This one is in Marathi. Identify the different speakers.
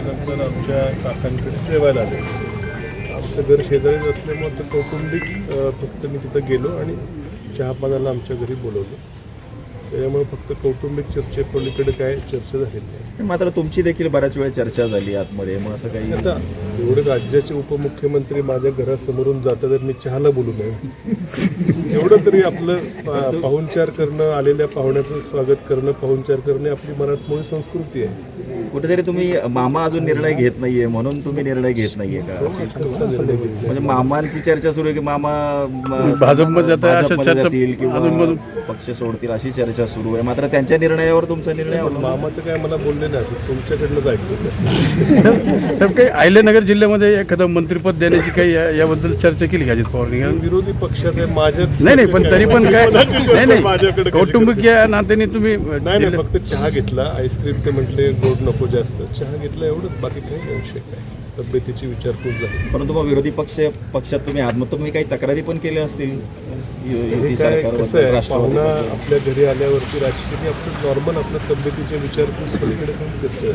Speaker 1: नंतर आमच्या काकांकडे जेवायला आले. आमचं घर शेजारीच असल्यामुळे तर कौटुंबिक फक्त मी तिथं गेलो आणि चहापानाला आमच्या घरी बोलवलं. त्याच्यामुळे फक्त कौटुंबिक चर्चेपलीकडे काय चर्चा झालेली नाही.
Speaker 2: मात्र तुमची देखील बऱ्याच वेळा चर्चा झाली आतमध्ये. मग असं काही
Speaker 1: आता एवढे राज्याचे उपमुख्यमंत्री माझ्या घरासमोरून जातात तर मी चहाला बोलू नये. एवढं तरी आपलं पाहुणचार करणं आलेल्या पाहुण्याचं स्वागत करणं पाहुणचार करणं आपली मराठमोळी संस्कृती आहे.
Speaker 2: कुठेतरी तुम्ही मामा अजून निर्णय घेत नाहीये म्हणून तुम्ही निर्णय घेत नाहीये का?
Speaker 1: घेतला?
Speaker 2: म्हणजे मामांची चर्चा सुरू आहे की मामा
Speaker 3: भाजपमध्ये जाता
Speaker 2: जातील किंवा पक्ष सोडतील अशी चर्चा सुरू आहे. मात्र त्यांच्या निर्णयावर तुमचा निर्णय
Speaker 1: पण
Speaker 2: अवलंबून
Speaker 1: मामा तर काय मला बोलले नाही असं. तुमच्याकडनंच ऐकतो
Speaker 3: साहेब काही अहिल्यानगर जिल्ह्यामध्ये एखादं मंत्रिपद देण्याची काही या- याबद्दल चर्चा केली का अजित पवारनी?
Speaker 1: विरोधी पक्षात आहे माझ्या
Speaker 3: नाही नाही पण तरी पण काय नाही नाही. कौटुंबिक या नात्याने तुम्ही
Speaker 1: नाही फक्त चहा घेतला. आईस्क्रीम ते म्हटले गोड नको जास्त. चहा घेतला एवढंच. बाकी काही विषय काय. तब्येतीची विचारपूस झाली.
Speaker 2: परंतु मग विरोधी पक्ष पक्षात तुम्ही आहात. मग तुम्ही काही तक्रारी पण केल्या असतील? युती
Speaker 1: आपल्या घरी आल्यावरती राजकीय आपलं नॉर्मल आपल्या तब्येतीच्या विचारपूस पलीकडे काही चर्चा